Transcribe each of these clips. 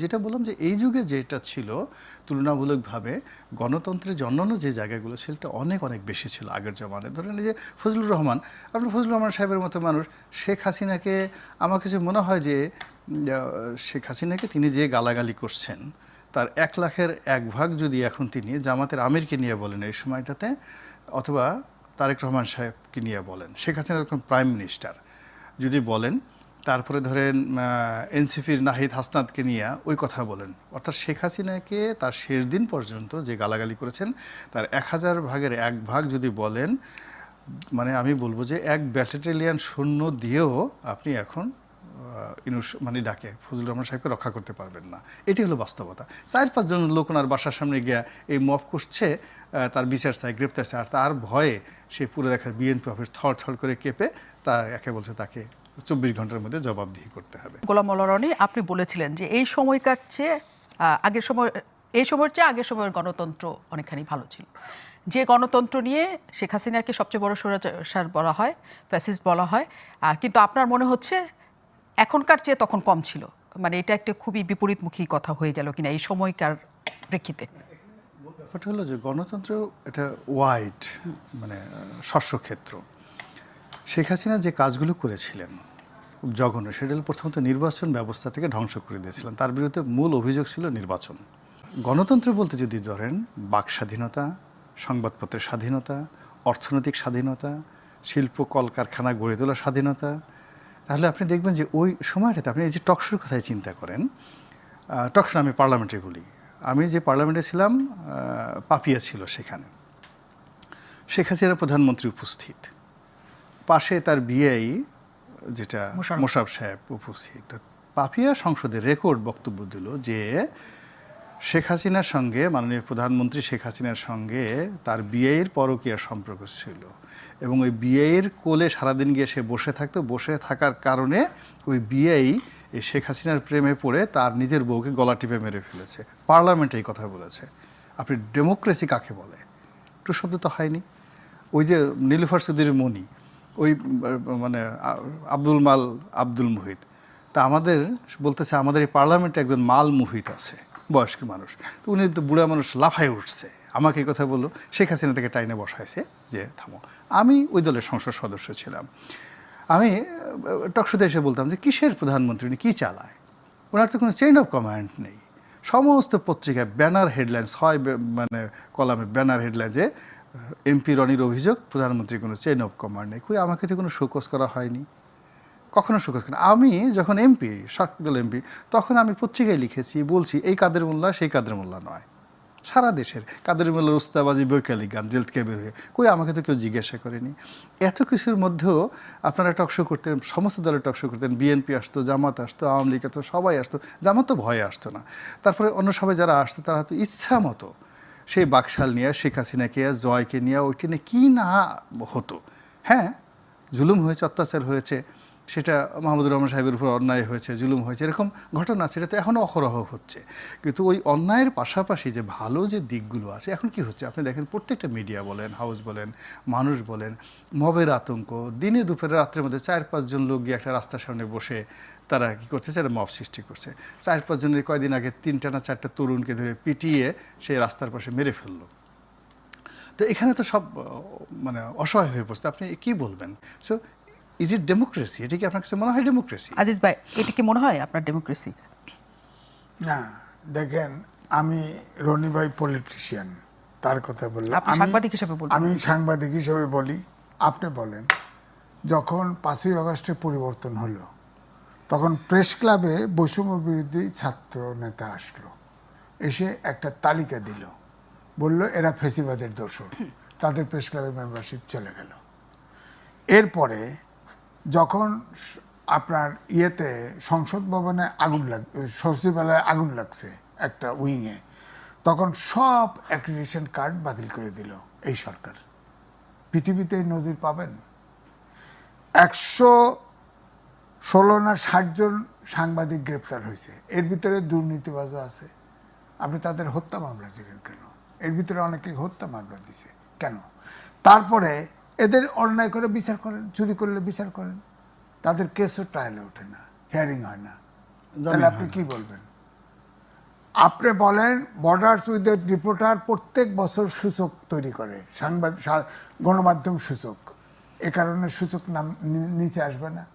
যেটা বললাম যে এই যুগে যেটা ছিল, তুলনামূলকভাবে গণতন্ত্রের অন্যান্য যে জায়গাগুলো, সেটা অনেক অনেক বেশি ছিল আগের জমানায়। ধরেন যে ফজলুর রহমান আপনার ফজলুর রহমান সাহেবের মতো মানুষ, শেখ হাসিনাকে আমার কাছে মনে হয় যে শেখ হাসিনাকে তিনি যে গালাগালি করছেন, তার এক লাখের এক ভাগ যদি এখন তিনি জামাতের আমিরকে নিয়ে বলেন এই সময়টাতে, অথবা তারেক রহমান সাহেবকে নিয়ে বলেন, শেখ হাসিনা যখন প্রাইম মিনিস্টার যদি বলেন তারপরে ধরেন এনসিপির নাহিদ হাসনাদকে নিয়ে ওই কথা বলেন। অর্থাৎ শেখ হাসিনাকে তার শেষ দিন পর্যন্ত যে গালাগালি করেছেন, তার এক হাজার ভাগের এক ভাগ যদি বলেন মানে আমি বলব যে এক ব্যাটালিয়ান শূন্য দিয়েও আপনি এখন ইনুস মানে ডাকে, ফজলুর রহমান সাহেবকে রক্ষা করতে পারবেন না। এটি হলো বাস্তবতা। চার পাঁচজন লোক ওনার বাসার সামনে গিয়া এই মফ করছে তার বিচার চাই গ্রেপ্তার চাই আর তার ভয়ে সে পুরো দেখা বিএনপি অফিস থর থর করে কেঁপে তা একে বলছে তাকে চব্বিশ ঘণ্টার মধ্যে জবাবদিহি করতে হবে। গোলাম রনি আপনি বলেছিলেন যে এই সময়কার চেয়ে আগের সময় এই সময়ের চেয়ে আগের সময়ের গণতন্ত্র অনেকখানি ভালো ছিল। যে গণতন্ত্র নিয়ে শেখ হাসিনাকে সবচেয়ে বড় স্বৈরাচার বলা হয় ফ্যাসিস্ট বলা হয় কিন্তু আপনার মনে হচ্ছে এখনকার চেয়ে তখন কম ছিল? মানে এটা একটা খুবই বিপরীতমুখী কথা হয়ে গেল কিনা এই সময়কার প্রেক্ষিতে? ব্যাপারটা হলো যে গণতন্ত্র এটা ওয়াইড মানে শস্যক্ষেত্র শেখ হাসিনা যে কাজগুলো করেছিলেন জঘন্য। সেটা প্রথমত নির্বাচন ব্যবস্থা থেকে ধ্বংস করে দিয়েছিলেন। তার বিরুদ্ধে মূল অভিযোগ ছিল নির্বাচন। গণতন্ত্র বলতে যদি ধরেন, বাক স্বাধীনতা, সংবাদপত্রের স্বাধীনতা, অর্থনৈতিক স্বাধীনতা, শিল্প, কলকারখানা, গড়ে তোলার স্বাধীনতা, তাহলে আপনি দেখবেন যে ওই সময়টাতে আপনি এই যে টকশোর কথাই চিন্তা করেন টকশো আমি পার্লামেন্টে বলি। আমি যে পার্লামেন্টে ছিলাম পাপিয়া ছিল সেখানে। শেখ হাসিনা প্রধানমন্ত্রী উপস্থিত। পাশে তার বিআই যেটা। মোশারফ সাহেব উপস্থিত। পাপিয়া সংসদে রেকর্ড বক্তব্য দিল যে শেখ হাসিনার সঙ্গে মাননীয় প্রধানমন্ত্রী শেখ হাসিনার সঙ্গে তার বিয়ের পরকীয়া সম্পর্ক ছিল এবং ওই বিয়ের কোলে সারাদিন গিয়ে সে বসে থাকতো। বসে থাকার কারণে ওই বিয়েই এই শেখ হাসিনার প্রেমে পড়ে তার নিজের বউকে গলা টিপে মেরে ফেলেছে। পার্লামেন্টে এই কথা বলেছে। আপনি ডেমোক্রেসি কাকে বলে? একটু শব্দ তো হয়নি। ওই যে নীলুফার সুদির মণি ওই মানে আব্দুল মাল আব্দুল মুহিত। তা আমাদের, বলতেছে আমাদের এই পার্লামেন্টে একজন মাল মুহিত আছে, বয়স্ক মানুষ। তো উনি তো বুড়া মানুষ লাফায় উঠছে। আমাকে কথা বলল, শেখ হাসিনা থেকে টাইনে বসাইছে যে, থামো। আমি ওই দলের সংসদ সদস্য ছিলাম। আমি টকশোতে এসে বলতাম যে, কিসের প্রধানমন্ত্রী? উনি কী চালায়? ওনার তো কোনো চেইন অফ কমান্ড নেই। সমস্ত পত্রিকায় ব্যানার হেডলাইন্স হয় মানে কলামে ব্যানার হেডলাইন যে এমপি রনির অভিযোগ, প্রধানমন্ত্রীর কোনো চেন অফ কমান্ড নেই। কই আমাকে তো কোনো শোকজ করা হয়নি। কখনো শোকজ করা আমি যখন এমপি দল এমপি, তখন আমি পত্রিকায় লিখেছি, বলছি, এই কাদের মোল্লা, সেই কাদের মোল্লা নয়। সারা দেশের কাদের মোল্লার উস্তাবাজি, বৈকালিক গান, জেল থেকে বের হয়ে। কই আমাকে তো কেউ জিজ্ঞাসা করেনি। এত কিছুর মধ্যেও আপনারা টকশো করতেন, সমস্ত দলের টকশো করতেন। বিএনপি আসতো, জামাত আসতো, আওয়ামী লীগ আসতো, সবাই আসতো। জামাত তো ভয়ে আসতো না। তারপরে অন্য সবাই যারা আসতো, তারা হয়তো ইচ্ছা মতো সেই বাকশাল নিয়ে, শেখ হাসিনাকে, জয়কে নিয়ে, ওইটি নিয়ে কী না হতো? হ্যাঁ জুলুম হয়েছে, অত্যাচার হয়েছে। সেটা মাহমুদুর রহমান সাহেবের উপর অন্যায় হয়েছে, জুলুম হয়েছে, এরকম ঘটনা সেটা তো এখনও অহরহ হচ্ছে। কিন্তু ওই অন্যায়ের পাশাপাশি যে ভালো যে দিকগুলো আছে, এখন কি হচ্ছে? আপনি দেখেন প্রত্যেকটা মিডিয়া বলেন হাউস বলেন, মানুষ বলেন, মবের আতঙ্ক, দিনে দুপুরে রাত্রের মধ্যে চার পাঁচজন লোক গিয়ে একটা রাস্তার সামনে বসে তারা কি করতেছে একটা মব সৃষ্টি করছে। চার পাঁচজনের কয়দিন আগে তিনটা না চারটা তরুণকে ধরে পিটিয়ে সেই রাস্তার পাশে মেরে ফেলল। তো এখানে তো সব মানে অসহায় হয়ে পড়ছে। আপনি কি বলবেন? সো ইজ ইট ডেমোক্রেসি এটা কি আপনার কাছে মনে হয় ডেমোক্রেসি আজিজ ভাই এটা কি মনে হয় আপনার ডেমোক্রেসি না দেখেন আমি রনি ভাই পলিটিশিয়ান তার কথা বললাম। সাংবাদিক হিসেবে। আমি সাংবাদিক হিসেবে বলি আপনি বলেন যখন পাঁচই আগস্টে পরিবর্তন হলো তখন প্রেস ক্লাবে বৈষম্য বিরোধী ছাত্র নেতা আসলো এসে একটা তালিকা দিল বলল এরা ফেসিবাদের দোষর তাদের প্রেস ক্লাবের মেম্বারশিপ চলে গেল। এরপরে যখন আপনার ইয়েতে, সংসদ ভবনে আগুন লাগ, সচিবালয়ে আগুন লাগছে একটা উইংয়ে, তখন সব অ্যাক্রিডিশন কার্ড বাতিল করে দিল এই সরকার। পৃথিবীতে নজির পাবেন। একশো ষোলো না ষাট জন সাংবাদিক গ্রেপ্তার হয়েছে। এর ভিতরে দুর্নীতিবাজও আছে। আপনি তাদের হত্যা মামলা দিলেন কেন? এর ভিতরে অনেকে হত্যা মামলা দিছে কেন? তারপরে এদের অন্যায় করে বিচার করেন চুরি করলে বিচার করেন। তাদের কেসও ট্রায়ালে ওঠে না হিয়ারিং হয় না। তাহলে আপনি কি বলবেন? আপনি বলেন বর্ডার্স উইথ রিপোর্টার প্রত্যেক বছর সূচক তৈরি করে সাংবাদ সা- গণমাধ্যম সূচক। এ কারণে সূচক নাম নিচে আসবে না।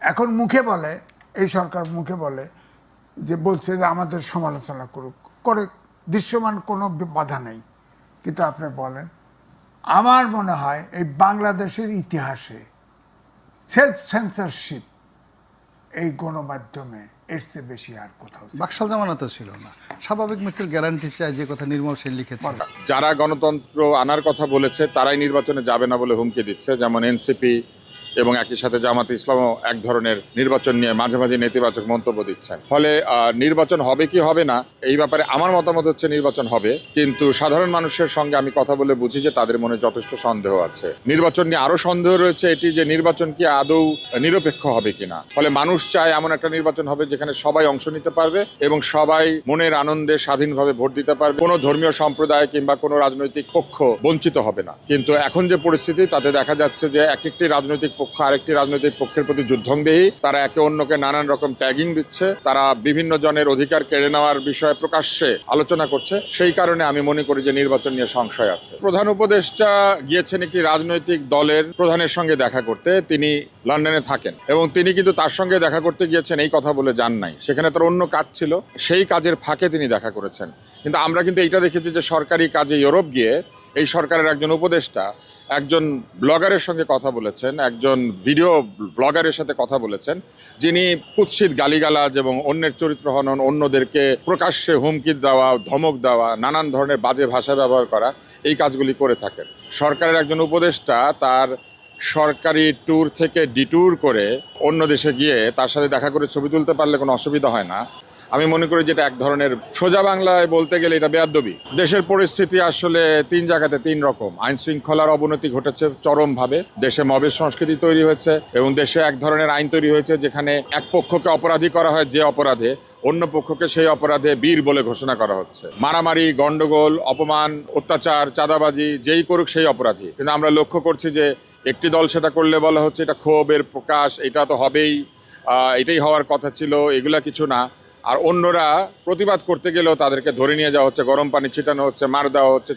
এখন মুখে বলে এই সরকার মুখে বলে যে বলছে যে আমাদের সমালোচনা করুক করে দৃশ্যমান কোনো বাধা নেই। কিন্তু আপনি বলেন আমার মনে হয় এই বাংলাদেশের ইতিহাসে সেলফ সেন্সারশিপ এই গণমাধ্যমে এর চেয়ে বেশি আর কোথাও ছিল না। বাকশাল জামানা তো ছিল না। স্বাভাবিক মৃত্যুর গ্যারান্টি চাই যে কথা নির্মল সেন লিখেছে। যারা গণতন্ত্র আনার কথা বলেছে তারাই নির্বাচনে যাবে না বলে হুমকি দিচ্ছে যেমন এনসিপি এবং একই সাথে জামাত ইসলামও এক ধরনের নির্বাচন নিয়ে মাঝে মাঝে নেতিবাচক মন্তব্য দিচ্ছেন। ফলে নির্বাচন হবে কি হবে না, এই ব্যাপারে আমার মতামত হচ্ছে নির্বাচন হবে, কিন্তু সাধারণ মানুষের সঙ্গে আমি কথা বলে বুঝি যে তাদের মনে যথেষ্ট সন্দেহ আছে। নির্বাচন নিয়ে আরও সন্দেহ রয়েছে এটি যে নির্বাচন কি আদৌ নিরপেক্ষ হবে কিনা। ফলে মানুষ চায় এমন একটা নির্বাচন হবে যেখানে সবাই অংশ নিতে পারবে এবং সবাই মনের আনন্দে স্বাধীনভাবে ভোট দিতে পারবে। কোনো ধর্মীয় সম্প্রদায় কিংবা কোনো রাজনৈতিক পক্ষ বঞ্চিত হবে না। কিন্তু এখন যে পরিস্থিতি, তাতে দেখা যাচ্ছে যে এক একটি রাজনৈতিক পক্ষ, আরেকটি রাজনৈতিক পক্ষের প্রতি যুদ্ধংদেহী তারা একে অন্যকে নানান রকম ট্যাগিং দিচ্ছে। তারা বিভিন্ন জনের অধিকার কেড়ে নেওয়ার বিষয়ে প্রকাশ্যে আলোচনা করছে। সেই কারণে আমি মনে করি যে নির্বাচন নিয়ে সংশয় আছে। প্রধান উপদেষ্টা গিয়েছেন একটি রাজনৈতিক দলের প্রধানের সঙ্গে দেখা করতে। তিনি লন্ডনে থাকেন এবং তিনি কিন্তু তার সঙ্গে দেখা করতে গিয়েছেন। এই কথা বলে যান নাই। সেখানে তার অন্য কাজ ছিল। সেই কাজের ফাঁকে তিনি দেখা করেছেন। কিন্তু আমরা কিন্তু এইটা দেখেছি যে সরকারি কাজে ইউরোপ গিয়ে এই সরকারের একজন উপদেষ্টা, একজন ব্লগারের সঙ্গে কথা বলেছেন, একজন ভিডিও ব্লগারের সাথে কথা বলেছেন, যিনি কুৎসিত গালিগালাজ এবং অন্যের চরিত্র হনন, অন্যদেরকে প্রকাশ্যে হুমকি দেওয়া, ধমক দেওয়া, নানান ধরনের বাজে ভাষা ব্যবহার করা, এই কাজগুলি করে থাকেন। সরকারের একজন উপদেষ্টা তার সরকারি ট্যুর থেকে ডিট্যুর করে অন্য দেশে গিয়ে তার সাথে দেখা করে ছবি তুলতে পারলে কোনো অসুবিধা হয় না। আমি মনে করি যেটা এক ধরনের সোজা বাংলায় বলতে গেলে এটা বেয়াদ্দবি। দেশের পরিস্থিতি আসলে তিন জায়গাতে তিন রকম। আইন শৃঙ্খলার অবনতি ঘটেছে চরমভাবে। দেশে মবের সংস্কৃতি তৈরি হয়েছে এবং দেশে এক ধরনের আইন তৈরি হয়েছে যেখানে এক পক্ষকে অপরাধী করা হয় যে অপরাধে, অন্য পক্ষকে সেই অপরাধে বীর বলে ঘোষণা করা হচ্ছে। মারামারি গন্ডগোল অপমান, অত্যাচার, চাঁদাবাজি, যেই করুক সেই অপরাধী। কিন্তু আমরা লক্ষ্য করছি যে একটি দল সেটা করলে বলা হচ্ছে এটা ক্ষোভের প্রকাশ, এটা তো হবেই এটাই হওয়ার কথা ছিল, এগুলা কিছু না। আর অন্যরা প্রতিবাদ করতে গেলেও তাদেরকে ধরে নিয়ে যাওয়া হচ্ছে, গরম পানি ছিটানো হচ্ছে, মার দেওয়া হচ্ছে